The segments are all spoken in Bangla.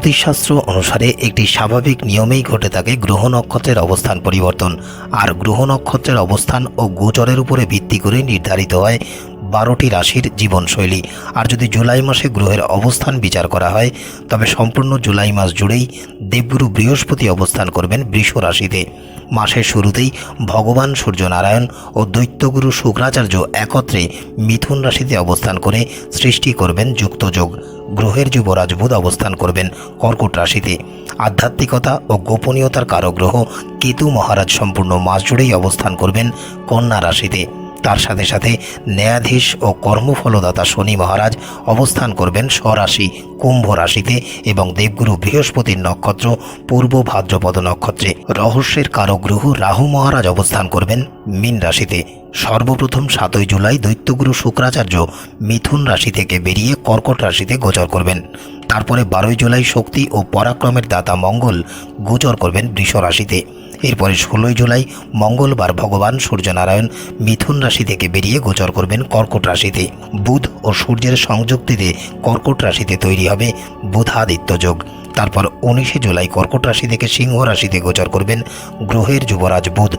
জ্যোতিষশাস্ত্র অনুসারে একটি স্বাভাবিক নিয়মেই ঘটে থাকে গ্রহ নক্ষত্রের অবস্থান পরিবর্তন। আর গ্রহ নক্ষত্রের অবস্থান ও গোচরের উপরে ভিত্তি করে নির্ধারিত হয় বারোটি রাশির জীবনশৈলী। আর যদি জুলাই মাসে গ্রহের অবস্থান বিচার করা হয়, তবে সম্পূর্ণ জুলাই মাস জুড়েই দেবগুরু বৃহস্পতি অবস্থান করবেন বৃষ রাশিতে। মাসের শুরুতেই ভগবান সূর্যনারায়ণ ও দৈত্যগুরু শুক্রাচার্য একত্রে মিথুন রাশিতে অবস্থান করে সৃষ্টি করবেন যুক্তযোগ। গ্রহের যুবরাজ বুধ অবস্থান করবেন কর্কট রাশিতে। আধ্যাত্মিকতা ও গোপনীয়তার কারগ্রহ কেতু মহারাজ সম্পূর্ণ মাস জুড়েই অবস্থান করবেন কন্যা রাশিতে। তার সাথে সাথে ন্যায়াধীশ ও কর্মফলদাতা শনি মহারাজ অবস্থান করবেন স্বরাশি কুম্ভ রাশিতে এবং দেবগুরু বৃহস্পতির নক্ষত্র পূর্ব ভাদ্রপদ নক্ষত্রে। রহস্যের কারক গ্রহ রাহু মহারাজ অবস্থান করবেন মীন রাশিতে। সর্বপ্রথম সাতই জুলাই দৈত্যগুরু শুক্রাচার্য মিথুন রাশি থেকে বেরিয়ে কর্কট রাশিতে গোচর করবেন। তারপরে বারোই জুলাই শক্তি ও পরাক্রমের দাতা মঙ্গল গোচর করবেন বৃষ রাশিতে। এরপরে ষোলোই জুলাই মঙ্গলবার ভগবান সূর্যনারায়ণ মিথুন রাশি থেকে বেরিয়ে গোচর করবেন কর্কট রাশিতে। বুধ ও সূর্যের সংযুক্তিতে কর্কট রাশিতে তৈরি হবে বুধাদিত্য যোগ। তারপর উনিশে জুলাই কর্কট রাশি থেকে সিংহ রাশিতে গোচর করবেন গ্রহের যুবরাজ বুধ।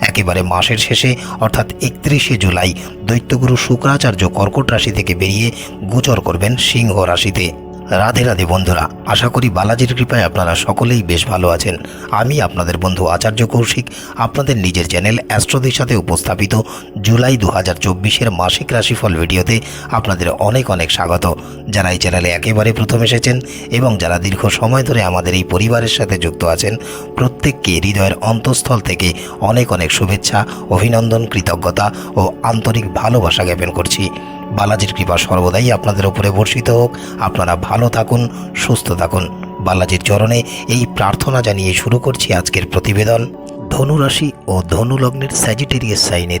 একেবারে মাসের শেষে, অর্থাৎ একত্রিশে জুলাই, দৈত্যগুরু শুক্রাচার্য কর্কট রাশি থেকে বেরিয়ে গোচর করবেন সিংহ রাশিতে। রাধে রাধে বন্ধুরা, আশা করি বালাজির কৃপায় আপনারা সকলেই বেশ ভালো আছেন। আমি আপনাদের বন্ধু আচার্য কৌশিক, আপনাদের নিজের চ্যানেল অ্যাস্ট্রোদের সাথে উপস্থাপিত জুলাই দু হাজার চব্বিশের মাসিক রাশিফল ভিডিওতে আপনাদের অনেক অনেক স্বাগত। যারা এই চ্যানেলে একেবারে প্রথম এসেছেন এবং যারা দীর্ঘ সময় ধরে আমাদের এই পরিবারের সাথে যুক্ত আছেন, প্রত্যেককে হৃদয়ের অন্তঃস্থল থেকে অনেক অনেক শুভেচ্ছা, অভিনন্দন, কৃতজ্ঞতা ও আন্তরিক ভালোবাসা জ্ঞাপন করছি। বালাজির কৃপা সর্বদাই আপনাদের উপরে বর্ষিত হোক। আপনারা ভালো থাকুন, সুস্থ থাকুন। বালাজির চরণে এই প্রার্থনা জানিয়ে শুরু করছি আজকের প্রতিবেদন। ধনুরাশি ও ধনুলগ্নের স্যাজিটেরিয়াস সাইনের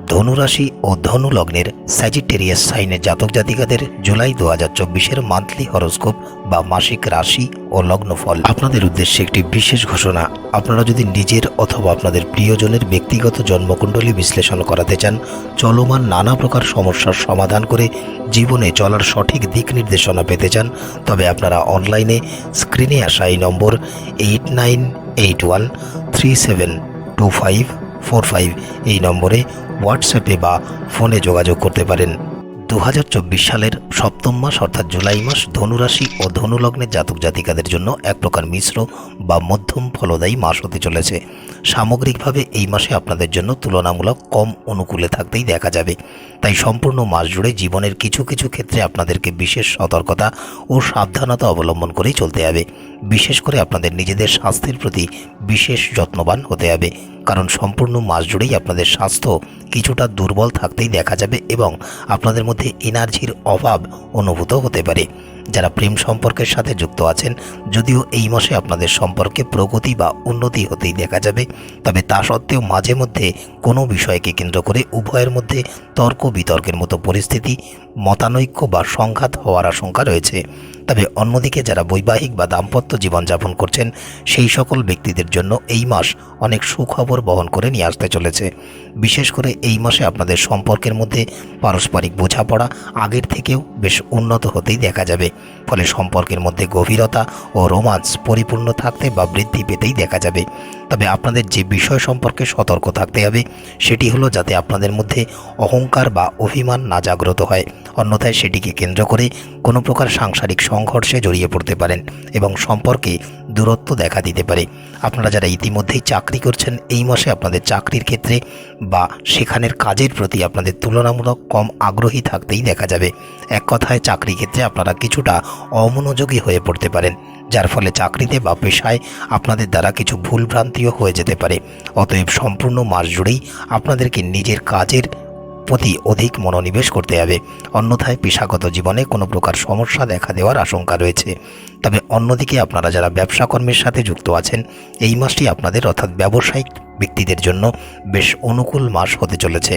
ধনুরাশি ও ধনু লগ্নের স্যাজিটেরিয়াস সাইনের জাতক জাতিকাদের জুলাই দু হাজার চব্বিশের মান্থলি হরোস্কোপ বা মাসিক রাশি ও লগ্নফল। আপনাদের উদ্দেশ্যে একটি বিশেষ ঘোষণা। আপনারা যদি নিজের অথবা আপনাদের প্রিয়জনের ব্যক্তিগত জন্মকুণ্ডলী বিশ্লেষণ করাতে চান, চলমান নানা প্রকার সমস্যার সমাধান করে জীবনে চলার সঠিক দিক নির্দেশনা পেতে চান, তবে আপনারা অনলাইনে স্ক্রিনে আসা এই number eight nine eight one three seven two five four five এই নম্বরে হোয়াটসঅ্যাপে বা ফোনে যোগাযোগ করতে পারেন। দু হাজার চব্বিশ সালের সপ্তম মাস অর্থাৎ জুলাই মাস ধনুরাশি ও ধনুলগ্নের জাতক জাতিকাদের জন্য এক প্রকার মিশ্র বা মধ্যম ফলদায়ী মাস হতে চলেছে। সামগ্রিকভাবে এই মাসে আপনাদের জন্য তুলনামূলক কম অনুকূলে থাকতেই দেখা যাবে। তাই সম্পূর্ণ মাস জুড়ে জীবনের কিছু কিছু ক্ষেত্রে আপনাদেরকে বিশেষ সতর্কতা ও সাবধানতা অবলম্বন করেই চলতে হবে। বিশেষ করে আপনাদের নিজেদের স্বাস্থ্যের প্রতি বিশেষ যত্নবান হতে হবে। কারণ সম্পূর্ণ মাস জুড়েই আপনাদের স্বাস্থ্য কিছুটা দুর্বল থাকতেই দেখা যাবে এবং আপনাদের মধ্যে এনার্জির অভাব অনুভূত হতে পারে। যারা প্রেম সম্পর্কের সাথে যুক্ত আছেন, যদিও এই মাসে আপনাদের সম্পর্কে প্রগতি বা উন্নতি হতেই দেখা যাবে, তবে তা সত্ত্বেও মাঝে মধ্যে কোনো বিষয়কে কেন্দ্র করে উভয়ের মধ্যে তর্ক বিতর্কের মতো পরিস্থিতি, মতানৈক্য বা সংঘাত হওয়ার আশঙ্কা রয়েছে। তবে অন্যদিকে যারা বৈবাহিক বা দাম্পত্য জীবনযাপন করছেন, সেই সকল ব্যক্তিদের জন্য এই মাস অনেক সুখবর বহন করে নিয়ে আসতে চলেছে। বিশেষ করে এই মাসে আপনাদের সম্পর্কের মধ্যে পারস্পরিক বোঝাপড়া আগের থেকেও বেশ উন্নত হতেই দেখা যাবে। ফলে সম্পর্কের মধ্যে গভীরতা ও রোমান্স পরিপূর্ণ থাকতে বা বৃদ্ধি পেতেই দেখা যাবে। তবে আপনাদের যে বিষয় সম্পর্কে সতর্ক থাকতে হবে, সেটি হলো যাতে আপনাদের মধ্যে অহংকার বা অভিমান না জাগ্রত হয়। অন্যথায় সেটিকে কেন্দ্র করে কোনো প্রকার সাংসারিক সংঘর্ষে জড়িয়ে পড়তে পারেন এবং সম্পর্কে দূরত্ব দেখা দিতে পারে। আপনারা যারা ইতিমধ্যেই চাকরি করছেন, এই মাসে আপনাদের চাকরির ক্ষেত্রে বা সেখানের কাজের প্রতি আপনাদের তুলনামূলক কম আগ্রহী থাকতেই দেখা যাবে। এক কথায় চাকরি ক্ষেত্রে আপনারা কিছুটা অমনোযোগী হয়ে পড়তে পারেন, যার ফলে চাকরিতে বা পেশায় আপনাদের দ্বারা কিছু ভুলভ্রান্তিও হয়ে যেতে পারে। অতএব সম্পূর্ণ মাস জুড়েই আপনাদেরকে নিজের কাজের প্রতি অধিক মনোনিবেশ করতে হবে। অন্যথায় পেশাগত জীবনে কোনো প্রকার সমস্যা দেখা দেওয়ার আশঙ্কা রয়েছে। তবে অন্যদিকে আপনারা যারা ব্যবসা কর্মের সাথে যুক্ত আছেন, এই মাসটি আপনাদের অর্থাৎ ব্যবসায়িক ব্যক্তিদের জন্য বেশ অনুকূল মাস হতে চলেছে।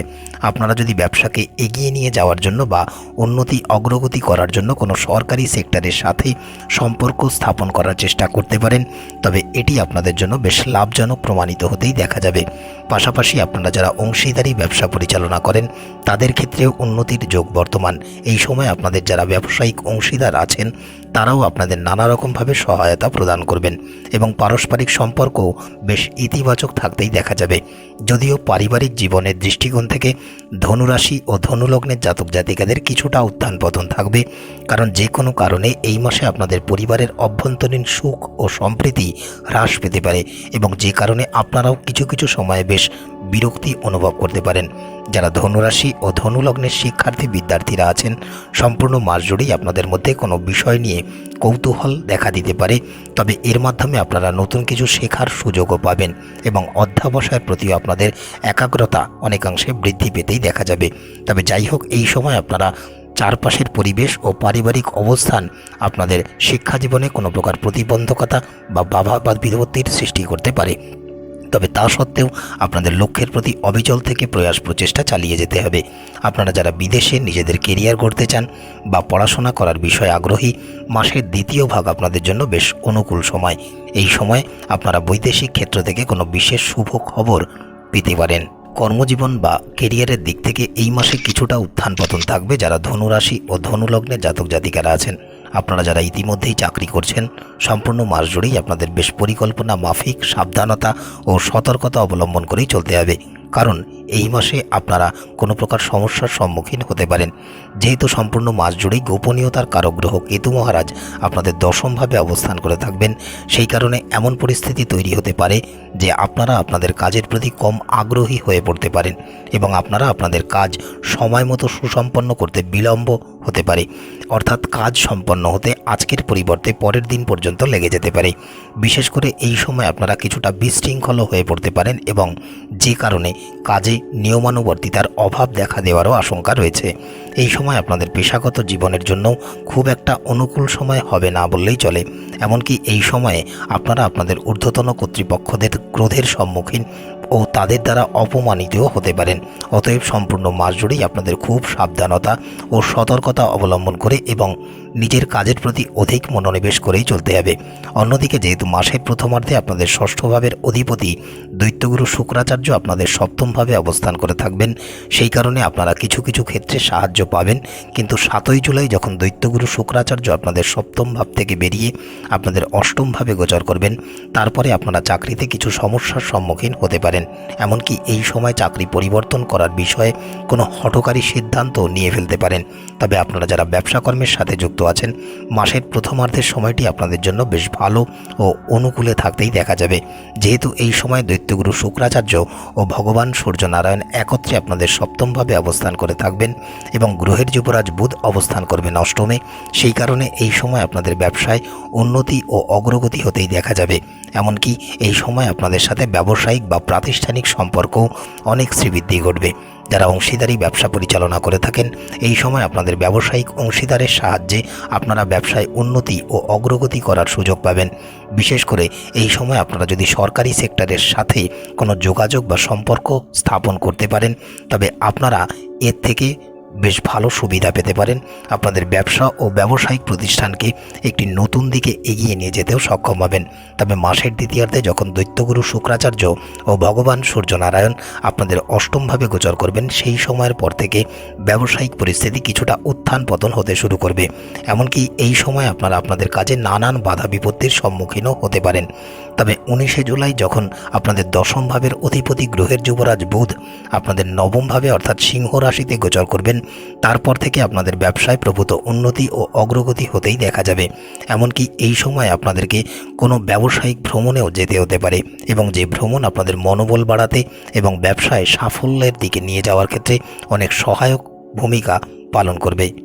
আপনারা যদি ব্যবসাকে এগিয়ে নিয়ে যাওয়ার জন্য বা উন্নতি অগ্রগতি করার জন্য কোনো সরকারি সেক্টরের সাথে সম্পর্ক স্থাপন করার চেষ্টা করতে পারেন, তবে এটি আপনাদের জন্য বেশ লাভজনক প্রমাণিত হতেই দেখা যাবে। পাশাপাশি আপনারা যারা অংশীদারি ব্যবসা পরিচালনা করেন, তাদের ক্ষেত্রেও উন্নতির যোগ বর্তমান। এই সময় আপনাদের যারা ব্যবসায়িক অংশীদার আছেন তারাও আপনাদের নানা রকমভাবে সহায়তা প্রদান করবেন এবং পারস্পরিক সম্পর্ক বেশ ইতিবাচক থাকতেই দেখা যাবে। যদিও পারিবারিক জীবনের দৃষ্টিকোণ থেকে ধনুরাশি ও ধনুলগ্নের জাতক জাতিকাদের কিছুটা উত্থান পতন থাকবে, কারণ যে কোনো কারণে এই মাসে আপনাদের পরিবারের অভ্যন্তরীণ সুখ ও সম্প্রীতি হ্রাস পেতে পারে এবং যে কারণে আপনারাও কিছু কিছু সময়ে বেশ বিরক্তি অনুভব করতে পারেন। যারা ধনুরাশি ও ধনুলগ্নের শিক্ষার্থী বিদ্যার্থীরা আছেন, সম্পূর্ণ মাস জুড়েই আপনাদের মধ্যে কোনো বিষয় নিয়ে কৌতূহল দেখা দিতে পারে। তবে এর মাধ্যমে আপনারা নতুন কিছু শেখার সুযোগও পাবেন এবং অধ্যাবসায়ের প্রতিও আপনাদের একাগ্রতা অনেকাংশে বৃদ্ধি পেতেই দেখা যাবে। তবে যাই হোক, এই সময় আপনারা চারপাশের পরিবেশ ও পারিবারিক অবস্থান, আপনাদের শিক্ষা জীবনে কোনো প্রকার প্রতিবন্ধকতা বা বাধা বা বিপত্তির সৃষ্টি করতে পারে। তবে তা সত্ত্বেও আপনাদের লক্ষ্যের প্রতি অবিচল থেকে প্রয়াস প্রচেষ্টা চালিয়ে যেতে হবে। আপনারা যারা বিদেশে নিজেদের কেরিয়ার গড়তে চান বা পড়াশোনা করার বিষয়ে আগ্রহী, মাসের দ্বিতীয় ভাগ আপনাদের জন্য বেশ অনুকূল সময়। এই সময় আপনারা বৈদেশিক ক্ষেত্র থেকে কোনো বিশেষ শুভ খবর পেতে পারেন। কর্মজীবন বা কেরিয়ারের দিক থেকে এই মাসে কিছুটা উত্থান পতন থাকবে যারা ধনুরাশি ও ধনুলগ্নের জাতক জাতিকারা আছেন। আপনারা যারা ইতিমধ্যেই চাকরি করছেন, সম্পূর্ণ মাস জুড়েই আপনাদের বেশ পরিকল্পনা, মাফিক, সাবধানতা ও সতর্কতা অবলম্বন করেই চলতে হবে। কারণ এই মাসে আপনারা কোনো প্রকার সমস্যার সম্মুখীন হতে পারেন। যেহেতু সম্পূর্ণ মাস জুড়েই গোপনীয়তার কারগ্রহ কেতু মহারাজ আপনাদের দশমভাবে অবস্থান করে থাকবেন। সেই কারণে এমন পরিস্থিতি তৈরি হতে পারে যে আপনারা আপনাদের কাজের প্রতি কম আগ্রহী হয়ে পড়তে পারেন এবং আপনারা আপনাদের কাজ সময় মতো সুসম্পন্ন করতে বিলম্ব হতে পারে। অর্থাৎ কাজ সম্পন্ন হতে আজকের পরিবর্তে পরের দিন পর্যন্ত লেগে যেতে পারে। বিশেষ করে এই সময় আপনারা কিছুটা বিশৃঙ্খল হয়ে পড়তে পারেন এবং যে কারণে কাজে নিয়মানুবর্তিতার অভাব দেখা দেওয়ারও আশঙ্কা রয়েছে। এই সময় আপনাদের পেশাগত জীবনের জন্য খুব একটা অনুকূল সময় হবে না বললেই চলে। এমনকি এই সময়ে আপনারা আপনাদের ঊর্ধ্বতন কর্তৃপক্ষদের ক্রোধের সম্মুখীন ও তাদের দ্বারা অপমানিতও হতে পারেন। অতএব সম্পূর্ণ মাস জুড়েই আপনাদের খুব সাবধানতা ও সতর্কতা অবলম্বন করে এবং নিজের কাজের প্রতি অধিক মনোনিবেশ করেই চলতে হবে। অন্যদিকে যেহেতু মাসের প্রথমার্ধে আপনাদের ষষ্ঠ ভাবের অধিপতি দৈত্যগুরু শুক্রাচার্য আপনাদের সপ্তমভাবে অবস্থান করে থাকবেন, সেই কারণে আপনারা কিছু কিছু ক্ষেত্রে সাহায্য পাবেন। কিন্তু সাতই জুলাই যখন দৈত্যগুরু শুক্রাচার্য আপনাদের সপ্তম ভাব থেকে বেরিয়ে আপনাদের অষ্টম ভাবে গোচর করবেন, তারপরে আপনারা চাকরিতে কিছু সমস্যার সম্মুখীন হতে পারেন। এমনকি এই সময় চাকরি পরিবর্তন করার বিষয়ে কোনো হঠকারী সিদ্ধান্ত নিয়ে ফেলতে পারেন। তবে আপনারা যারা ব্যবসা কর্মের সাথে যুক্ত আছেন, মাসের প্রথমার্ধের সময়টি আপনাদের জন্য বেশ ভালো ও অনুকূলে থাকতেই দেখা যাবে। যেহেতু এই সময় দৈত্যগুরু শুক্রাচার্য ও ভগবান সূর্যনারায়ণ একত্রে আপনাদের সপ্তমভাবে অবস্থান করে থাকবেন এবং গ্রহের যুবরাজ বুধ অবস্থান করবেন অষ্টমে। সেই কারণে এই সময় আপনাদের ব্যবসায় উন্নতি ও অগ্রগতি হতেই দেখা যাবে। এমনকি এই সময় আপনাদের সাথে ব্যবসায়িক বা প্রাতিষ্ঠানিক সম্পর্ক অনেক শ্রীবৃদ্ধি ঘটবে। যারা অংশীদারি ব্যবসা পরিচালনা করে থাকেন, এই সময় আপনাদের ব্যবসায়িক অংশীদারের সাহায্যে আপনারা ব্যবসায় উন্নতি ও অগ্রগতি করার সুযোগ পাবেন। বিশেষ করে এই সময় আপনারা যদি সরকারি সেক্টরের সাথে কোনো যোগাযোগ বা সম্পর্ক স্থাপন করতে পারেন, তবে আপনারা এর থেকে বেশ ভালো সুবিধা পেতে পারেন। আপনাদের ব্যবসা ও ব্যবসায়িক প্রতিষ্ঠানকে একটি নতুন দিকে এগিয়ে নিয়ে যেতেও সক্ষম হবেন। তবে মাসের দ্বিতীয়ার্ধে যখন দৈত্যগুরু শুক্রাচার্য ও ভগবান সূর্যনারায়ণ আপনাদের অষ্টমভাবে গোচর করবেন, সেই সময়ের পর থেকে ব্যবসায়িক পরিস্থিতি কিছুটা উত্থান পতন হতে শুরু করবে। এমনকি এই সময় আপনারা আপনাদের কাজে নানান বাধা বিপত্তির সম্মুখীনও হতে পারেন। তবে উনিশে জুলাই যখন আপনাদের দশম ভাবের অধিপতি গ্রহের যুবরাজ বুধ আপনাদের নবম ভাবে অর্থাৎ সিংহ রাশিতে গোচর করবেন, তারপর থেকে আপনাদের ব্যবসায় প্রভূত উন্নতি ও অগ্রগতি হতেই দেখা যাবে। এমনকি এই সময় আপনাদেরকে কোনো ব্যবসায়িক ভ্রমণেও যেতে হতে পারে এবং যে ভ্রমণ আপনাদের মনোবল বাড়াতে এবং ব্যবসায় সাফল্যের দিকে নিয়ে যাওয়ার ক্ষেত্রে অনেক সহায়ক ভূমিকা পালন করবে।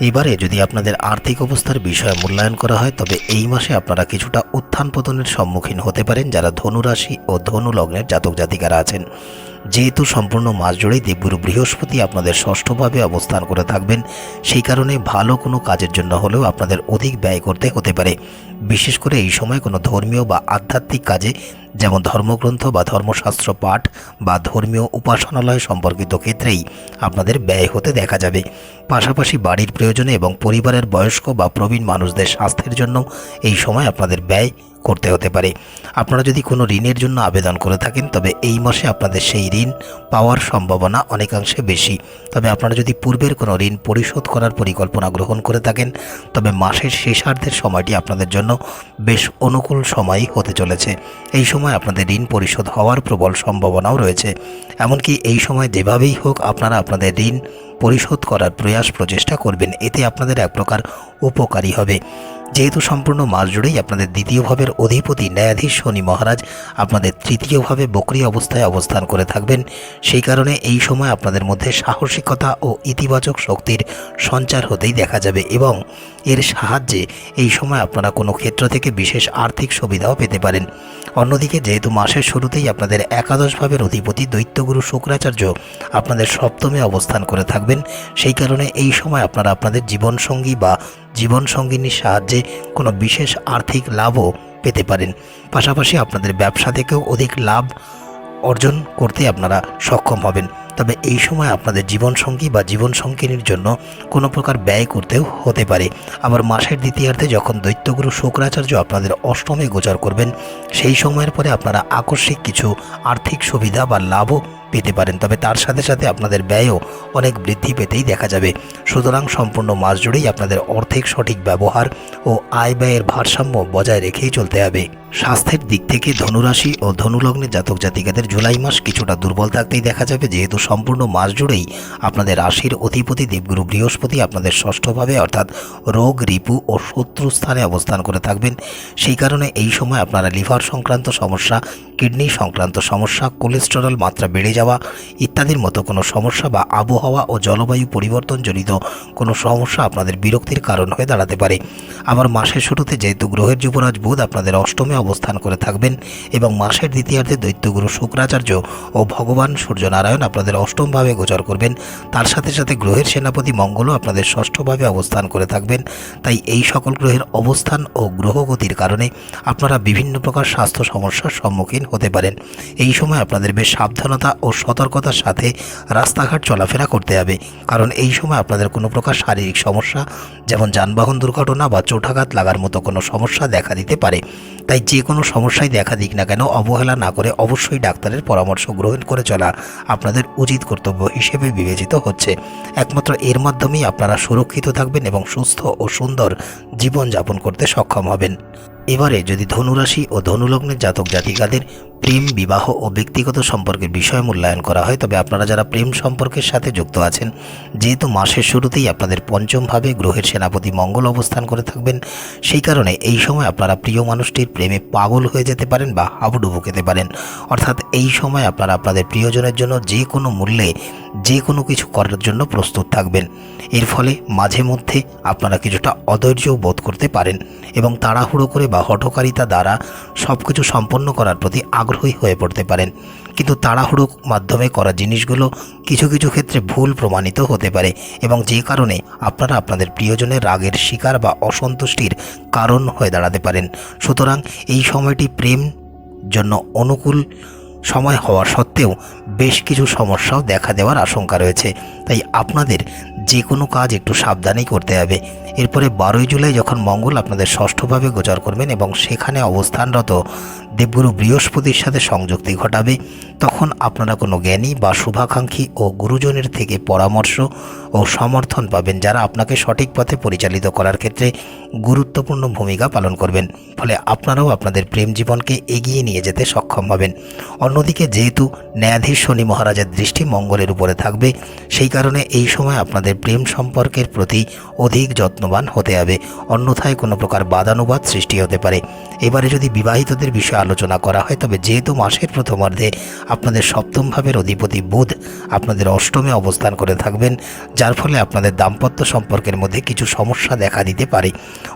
এবারে যদি আপনাদের আর্থিক অবস্থার বিষয়ে মূল্যায়ন করা হয়, তবে এই মাসে আপনারা কিছুটা উত্থান পতনের সম্মুখীন হতে পারেন যারা ধনুরাশি ও ধনু লগ্নের জাতক জাতিকারা আছেন। যেহেতু সম্পূর্ণ মাস জুড়েই দেবগুরু বৃহস্পতি আপনাদের ষষ্ঠভাবে অবস্থান করে থাকবেন, সেই কারণে ভালো কোনো কাজের জন্য হলেও আপনাদের অধিক ব্যয় করতে হতে পারে। বিশেষ করে এই সময় কোনো ধর্মীয় বা আধ্যাত্মিক কাজে, যেমন ধর্মগ্রন্থ বা ধর্মশাস্ত্র পাঠ বা ধর্মীয় উপাসনালয় সম্পর্কিত ক্ষেত্রেই আপনাদের ব্যয় হতে দেখা যাবে। পাশাপাশি বাড়ির প্রয়োজনে এবং পরিবারের বয়স্ক বা প্রবীণ মানুষদের স্বাস্থ্যের জন্য এই সময় আপনাদের ব্যয় করতে হতে পারে। আপনারা যদি কোনো ঋণের জন্য আবেদন করে থাকেন, তবে এই মাসে আপনাদের সেই ঋণ পাওয়ার সম্ভাবনা অনেকাংশে বেশি। তবে আপনারা যদি পূর্বের কোনো ঋণ পরিশোধ করার পরিকল্পনা গ্রহণ করে থাকেন, তবে মাসের শেষার্ধের সময়টি আপনাদের জন্য বেশ অনুকূল সময়ই হতে চলেছে। এই সময় আপনাদের ঋণ পরিশোধ হওয়ার প্রবল সম্ভাবনাও রয়েছে। এমনকি এই সময় যেভাবেই হোক, আপনারা আপনাদের ঋণ পরিশোধ করার প্রয়াস প্রচেষ্টা করবেন। এতে আপনাদের এক প্রকার উপকারী হবে। যেহেতু সম্পূর্ণ মাস জুড়েই আপনাদের দ্বিতীয় ভাবের অধিপতি ন্যায়াধীশ শনি মহারাজ আপনাদের তৃতীয়ভাবে বকরি অবস্থায় অবস্থান করে থাকবেন, সেই কারণে এই সময় আপনাদের মধ্যে সাহসিকতা ও ইতিবাচক শক্তির সঞ্চার হতেই দেখা যাবে এবং এর সাহায্যে এই সময় আপনারা কোনো ক্ষেত্র থেকে বিশেষ আর্থিক সুবিধাও পেতে পারেন। অন্যদিকে যেহেতু মাসের শুরুতেই আপনাদের একাদশ ভাবের অধিপতি দৈত্যগুরু শুক্রাচার্য আপনাদের সপ্তমে অবস্থান করে থাকবেন, সেই কারণে এই সময় আপনারা আপনাদের জীবনসঙ্গী বা জীবনসঙ্গিনীর সাহায্যে কোনো বিশেষ আর্থিক লাভও পেতে পারেন। পাশাপাশি আপনাদের ব্যবসা থেকেও অধিক লাভ অর্জন করতে আপনারা সক্ষম হবেন। তবে এই সময় আপনাদের জীবনসঙ্গী বা জীবনসঙ্গিনীর জন্য কোনো প্রকার ব্যয় করতেও হতে পারে। আবার মাসের দ্বিতীয়ার্ধে যখন দৈত্যগুরু শুক্রাচার্য আপনাদের অষ্টমে গোচর করবেন, সেই সময়ের পরে আপনারা আকস্মিক কিছু আর্থিক সুবিধা বা লাভও পেতে পারেন। তবে তার সাথে সাথে আপনাদের ব্যয়ও অনেক বৃদ্ধি পেতেই দেখা যাবে। সুতরাং সম্পূর্ণ মাস জুড়েই আপনাদের অর্থের সঠিক ব্যবহার ও আয় ব্যয়ের ভারসাম্য বজায় রেখেই চলতে হবে। স্বাস্থ্যের দিক থেকে ধনুরাশি ও ধনুলগ্নে জাতক জাতিকাদের জুলাই মাস কিছুটা দুর্বল থাকতেই দেখা যাবে, যেহেতু সম্পূর্ণ মাস জুড়েই আপনাদের রাশির অধিপতি দেবগুরু বৃহস্পতি আপনাদের ষষ্ঠভাবে অর্থাৎ রোগ, রিপু ও শত্রু স্থানে অবস্থান করে থাকবেন। সেই কারণে এই সময় আপনারা লিভার সংক্রান্ত সমস্যা, কিডনি সংক্রান্ত সমস্যা, কোলেস্টেরল মাত্রা বেড়ে যাওয়া ইত্যাদির মতো কোনো সমস্যা বা আবহাওয়া ও জলবায়ু পরিবর্তনজনিত কোনো সমস্যা আপনাদের বিরক্তির কারণ হয়ে দাঁড়াতে পারে। আবার মাসের শুরুতে যেহেতু গ্রহের যুবরাজ বুধ আপনাদের অষ্টমে অবস্থান করে থাকবেন এবং মাসের দ্বিতীয়ার্ধে দৈত্যগুরু শুক্রাচার্য ও ভগবান সূর্যনারায়ণ আপনাদের অষ্টমভাবে গোচর করবেন। তার সাথে সাথে গ্রহের সেনাপতি মঙ্গলও আপনাদের ষষ্ঠভাবে অবস্থান করে থাকবেন। তাই এই সকল গ্রহের অবস্থান ও গ্রহগতির কারণে আপনারা বিভিন্ন প্রকার স্বাস্থ্য সমস্যার সম্মুখীন হতে পারেন। এই সময় আপনাদের বেশ সাবধানতা ও সতর্কতার সাথে রাস্তাঘাট চলাফেরা করতে হবে। কারণ এই সময় আপনাদের কোনো প্রকার শারীরিক সমস্যা, যেমন যানবাহন দুর্ঘটনা বা চোটাঘাত লাগার মতো কোনো সমস্যা দেখা দিতে পারে। তাই যে কোনো সমস্যাই দেখা দিক না কেন, অবহেলা না করে অবশ্যই ডাক্তারের পরামর্শ গ্রহণ করে চলা আপনাদের উচিত কর্তব্য হিসেবে বিবেচিত হচ্ছে। একমাত্র এর মাধ্যমেই আপনারা সুরক্ষিত থাকবেন এবং সুস্থ ও সুন্দর জীবনযাপন করতে সক্ষম হবেন। এবারে যদি ধনুরাশি ও ধনুলগ্নের জাতক জাতিকাদের প্রেম, বিবাহ ও ব্যক্তিগত সম্পর্কের বিষয় মূল্যায়ন করা হয়। তবে আপনারা যারা প্রেম সম্পর্কের সাথে যুক্ত আছেন, যেহেতু মাসের শুরুতেই আপনাদের পঞ্চমভাবে গ্রহের সেনাপতি মঙ্গল অবস্থান করে থাকবেন, সেই কারণে এই সময় আপনারা প্রিয় মানুষটির প্রেমে পাগল হয়ে যেতে পারেন বা হাবুডুবু খেতে পারেন। অর্থাৎ এই সময় আপনারা আপনাদের প্রিয়জনের জন্য যে কোনো মূল্যে যে কোনো কিছু করার জন্য প্রস্তুত থাকবেন। এর ফলে মাঝে মধ্যে আপনারা কিছুটা অধৈর্য বোধ করতে পারেন এবং তাড়াহুড়ো করে বা হঠকারিতা দ্বারা সব কিছু সম্পন্ন করার প্রতি আগ্রহী হয়ে পড়তে পারেন। কিন্তু তাড়াহুড়ো মাধ্যমে করা জিনিসগুলো কিছু কিছু ক্ষেত্রে ভুল প্রমাণিত হতে পারে এবং যে কারণে আপনারা আপনাদের প্রিয়জনের রাগের শিকার বা অসন্তুষ্টির কারণ হয়ে দাঁড়াতে পারেন। সুতরাং এই সময়টি প্রেম জন্য অনুকূল সময় হওয়া সত্ত্বেও বেশ কিছু সমস্যাও দেখা দেওয়ার আশঙ্কা রয়েছে। তাই আপনাদের যে কোনো কাজ একটু সাবধানেই করতে হবে। এরপরে বারোই জুলাই যখন মঙ্গল আপনাদের ষষ্ঠভাবে গোচর করবেন এবং সেখানে অবস্থানরত দেবগুরু বৃহস্পতির সাথে সংযুক্তি ঘটাবে, তখন আপনারা কোনো জ্ঞানী বা শুভাকাঙ্ক্ষী ও গুরুজনের থেকে পরামর্শ ও সমর্থন পাবেন যারা আপনাকে সঠিক পথে পরিচালিত করার ক্ষেত্রে গুরুত্বপূর্ণ ভূমিকা পালন করবেন। ফলে আপনারাও আপনাদের প্রেম জীবনকে এগিয়ে নিয়ে যেতে সক্ষম হবেন। অন্যদিকে যেহেতু ন্যায়াধীশ শনি মহারাজের দৃষ্টি মঙ্গলের উপরে থাকবে, সেই কারণে এই সময় আপনাদের প্রেম সম্পর্কের প্রতি অধিক যত্নবান হতে হবে। অন্যথায় কোনো প্রকার বাদানুবাদ সৃষ্টি হতে পারে। এবারে যদি বিবাহিতদের বিষয়ে আলোচনা করা হয়। তবে যেহেতু মাসের প্রথমার্ধে আপনাদের সপ্তম ভাবের অধিপতি বুধ আপনাদের অষ্টমে অবস্থান করে থাকবেন, যার ফলে আপনাদের দাম্পত্য সম্পর্কের মধ্যে কিছু সমস্যা দেখা দিতে পারে।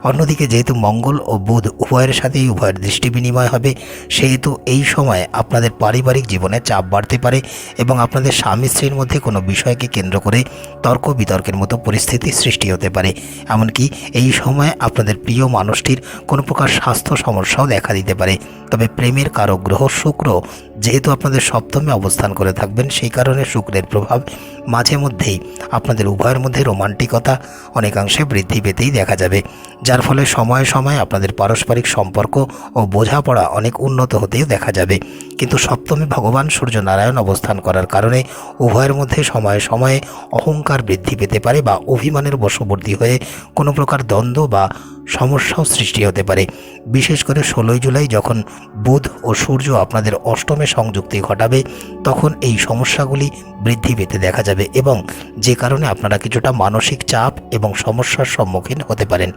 অন্যদিকে যেহেতু মঙ্গল ও বুধ উভয়ের সাথেই উভয়ের দৃষ্টি বিনিময় হবে, সেহেতু এই সময় আপনাদের পারিবারিক জীবনে চাপ বাড়তে পারে এবং আপনাদের স্বামী স্ত্রীর মধ্যে কোনো বিষয়কে কেন্দ্র করে তর্ক বিতর্কের মতো পরিস্থিতি সৃষ্টি হতে পারে। এমনকি এই সময় আপনাদের প্রিয় মানুষটির কোনো প্রকার স্বাস্থ্য সমস্যাও দেখা দিতে পারে। তবে প্রেমের কারক গ্রহ শুক্র যেহেতু আপনাদের সপ্তমে অবস্থান করে থাকবেন, সেই কারণে শুক্রের প্রভাব মাঝে মধ্যেই আপনাদের উভয়ের মধ্যে রোমান্টিকতা অনেকাংশে বৃদ্ধি পেতেই দেখা যাবে। যার ফলে সময়ে সময়ে আপনাদের পারস্পরিক সম্পর্ক ও বোঝাপড়া অনেক উন্নত হতেও দেখা যাবে। কিন্তু সপ্তমে ভগবান সূর্য নারায়ণ অবস্থান করার কারণে উভয়ের মধ্যে সময়ে সময়ে অহংকার বৃদ্ধি পেতে পারে বা অভিমানের বশবর্তী হয়ে কোনো প্রকার দ্বন্দ্ব বা সমস্যাও সৃষ্টি হতে পারে। বিশেষ করে ষোলোই জুলাই যখন বুধ ও সূর্য আপনাদের অষ্টমে সংযুক্তি ঘটাবে, তখন এই সমস্যাগুলি বৃদ্ধি পেতে দেখা যাবে এবং যে কারণে আপনারা কিছুটা মানসিক চাপ এবং সমস্যার সম্মুখীন হতে পারেন।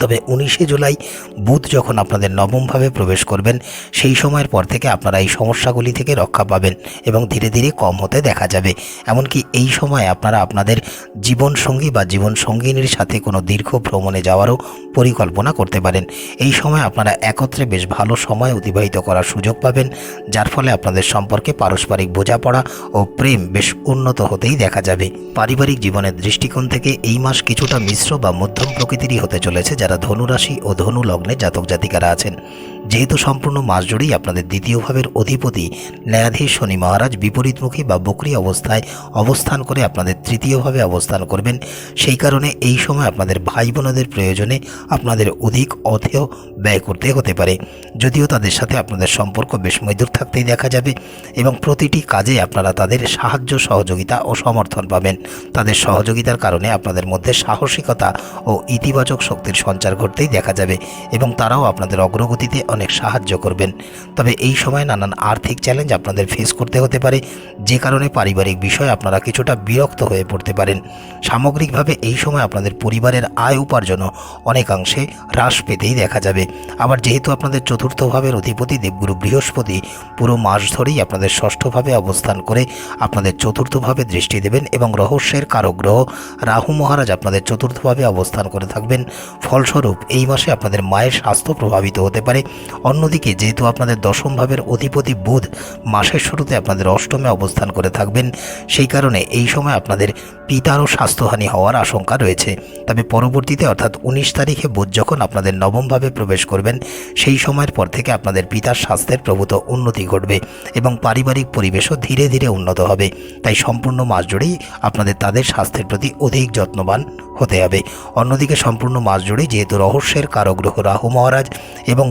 তবে উনিশে জুলাই বুধ যখন আপনাদের নবমভাবে প্রবেশ করবেন, সেই সময়ের পর থেকে আপনারা এই সমস্যাগুলি থেকে রক্ষা পাবেন এবং ধীরে ধীরে কম হতে দেখা যাবে। এমনকি এই সময় আপনারা আপনাদের জীবনসঙ্গী বা জীবন সঙ্গিনীর সাথে কোনো দীর্ঘ ভ্রমণে যাওয়ারও পরিকল্পনা করতে পারেন। এই সময় আপনারা একত্রে বেশ ভালো সময় অতিবাহিত করার সুযোগ পাবেন, যার ফলে আপনাদের সম্পর্কে পারস্পরিক বোঝাপড়া ও প্রেম বেশ উন্নত হতেই দেখা যাবে। পারিবারিক জীবনের দৃষ্টিকোণ থেকে এই মাস কিছুটা মিশ্র বা মধ্যম প্রকৃতিরই হতে চলেছে যারা ধনুরাশি ও ধনু লগ্নে জাতক জাতিকারা আছেন। যেহেতু সম্পূর্ণ মাস জুড়েই আপনাদের দ্বিতীয় ভাবের অধিপতি ন্যায়াধীশ শনি মহারাজ বিপরীতমুখী বা বকরি অবস্থায় অবস্থান করে আপনাদের তৃতীয়ভাবে অবস্থান করবেন, সেই কারণে এই সময় আপনাদের ভাই বোনদের প্রয়োজনে আপনাদের অধিক অর্থেও ব্যয় করতে হতে পারে। যদিও তাদের সাথে আপনাদের সম্পর্ক বেশ মধুর থাকতেই দেখা যাবে এবং প্রতিটি কাজে আপনারা তাদের সাহায্য, সহযোগিতা ও সমর্থন পাবেন। তাদের সহযোগিতার কারণে আপনাদের মধ্যে সাহসিকতা ও ইতিবাচক শক্তির সঞ্চার ঘটতেই দেখা যাবে এবং তারাও আপনাদের অগ্রগতিতে অনেক সাহায্য করবেন। তবে এই সময় নানান আর্থিক চ্যালেঞ্জ আপনাদের ফেস করতে হতে পারে। যে কারণে পারিবারিক বিষয় আপনারা কিছুটা বিরক্ত হয়ে পড়তে পারেন। সামগ্রিকভাবে এই সময় আপনাদের পরিবারের আয় উপার্জনও অনেকাংশে হ্রাস পেতেই দেখা যাবে। আবার যেহেতু আপনাদের চতুর্থ ভাবের অধিপতি দেবগুরু বৃহস্পতি, পুরো মাস ধরেই আপনাদের ষষ্ঠভাবে অবস্থান করে আপনাদের চতুর্থভাবে দৃষ্টি দেবেন এবং রহস্যের কারগ্রহ রাহু মহারাজ আপনাদের চতুর্থভাবে অবস্থান করে থাকবেন। ফলস্বরূপ এই মাসে আপনাদের মায়ের স্বাস্থ্য প্রভাবিত হতে পারে। অন্যদিকে যেহেতু আপনাদের দশম ভাবের অধিপতি বুধ মাসের শুরুতে আপনাদের অষ্টমে অবস্থান করে থাকবেন, সেই কারণে এই সময় আপনাদের পিতারও স্বাস্থ্যহানি হওয়ার আশঙ্কা রয়েছে। তবে পরবর্তীতে অর্থাৎ উনিশ তারিখে বুধ যখন আপনাদের নবমভাবে প্রবেশ করবেন, সেই সময়ের পর থেকে আপনাদের পিতার স্বাস্থ্যের প্রভূত উন্নতি ঘটবে এবং পারিবারিক পরিবেশও ধীরে ধীরে উন্নত হবে। তাই সম্পূর্ণ মাস জুড়েই আপনাদের তাদের স্বাস্থ্যের প্রতি অধিক যত্নবান হতে হবে। অন্যদিকে সম্পূর্ণ মাস জুড়েই যেহেতু রহস্যের কারগ্রহ রাহু মহারাজ এবং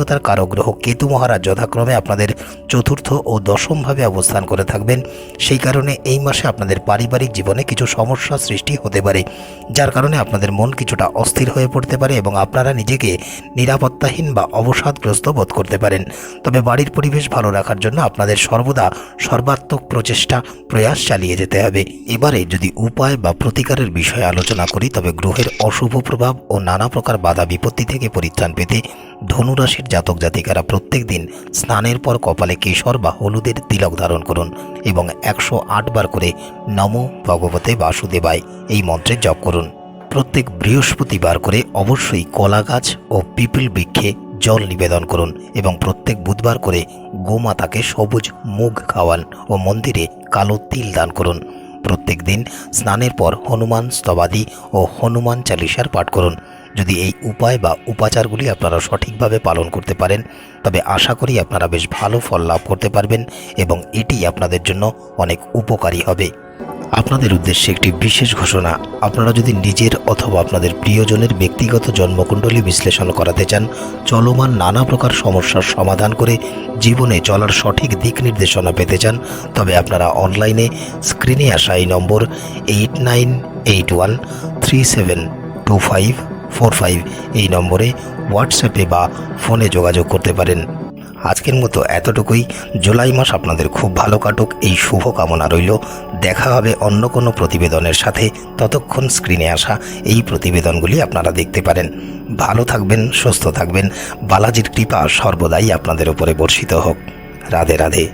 গোপনীয়তার কারগ্রহ কেতু মহারাজ যথাক্রমে আপনাদের চতুর্থ ও দশমভাবে অবস্থান করে থাকবেন। সেই কারণে এই মাসে আপনাদের পারিবারিক জীবনে কিছু সমস্যা সৃষ্টি হতে পারে, যার কারণে আপনাদের মন কিছুটা অস্থির হয়ে পড়তে পারে এবং আপনারা নিজেকে নিরাপত্তাহীন বা অবসাদগ্রস্ত বোধ করতে পারেন। তবে বাড়ির পরিবেশ ভালো রাখার জন্য আপনাদের সর্বদা সর্বাত্মক প্রচেষ্টা, প্রয়াস চালিয়ে যেতে হবে। এবারে যদি উপায় বা প্রতিকারের বিষয়ে আলোচনা করি, তবে গ্রহের অশুভ প্রভাব ও নানা প্রকার বাধা বিপত্তি থেকে পরিত্রাণ পেতে ধনুরাশির জাতক জাতিকারা প্রত্যেক দিন স্নানের পর কপালে কেশর বা হলুদের তিলক ধারণ করুন এবং একশো আট বার করে নম ভগবতে বাসুদেবায় এই মন্ত্রে জপ করুন। প্রত্যেক বৃহস্পতিবার করে অবশ্যই কলা গাছ ও পিপল বৃক্ষে জল নিবেদন করুন এবং প্রত্যেক বুধবার করে গোমাতাকে সবুজ মুগ খাওয়ান ও মন্দিরে কালো তিল দান করুন। প্রত্যেক দিন স্নানের পর হনুমান স্তবাদি ও হনুমান চালিসার পাঠ করুন। যদি এই উপায় বা উপাচারগুলি আপনারা সঠিকভাবে পালন করতে পারেন, তবে আশা করি আপনারা বেশ ভালো ফল লাভ করতে পারবেন এবং এটি আপনাদের জন্য অনেক উপকারী হবে। আপনাদের উদ্দেশ্যে একটি বিশেষ ঘোষণা, আপনারা যদি নিজের অথবা আপনাদের প্রিয়জনের ব্যক্তিগত জন্মকুণ্ডলী বিশ্লেষণ করাতে চান, চলমান নানা প্রকার সমস্যার সমাধান করে জীবনে চলার সঠিক দিক নির্দেশনা পেতে চান, তবে আপনারা অনলাইনে স্ক্রিনে আসা এই number eight nine eight one three seven two five four five এই নম্বরে হোয়াটসঅ্যাপে বা ফোনে যোগাযোগ করতে পারেন। আজকের মতো এতটুকুই। জুলাই মাস আপনাদের খুব ভালো কাটুক। এই শুভ কামনা রইল। দেখা হবে অন্য কোনো প্রতিবেদনের সাথে। ততক্ষণ স্ক্রিনে আসা এই প্রতিবেদনগুলি আপনারা দেখতে পারেন। ভালো থাকবেন, সুস্থ থাকবেন। বালাজির কৃপা সর্বদাই আপনাদের উপরে বর্ষিত হোক। রাধে রাধে।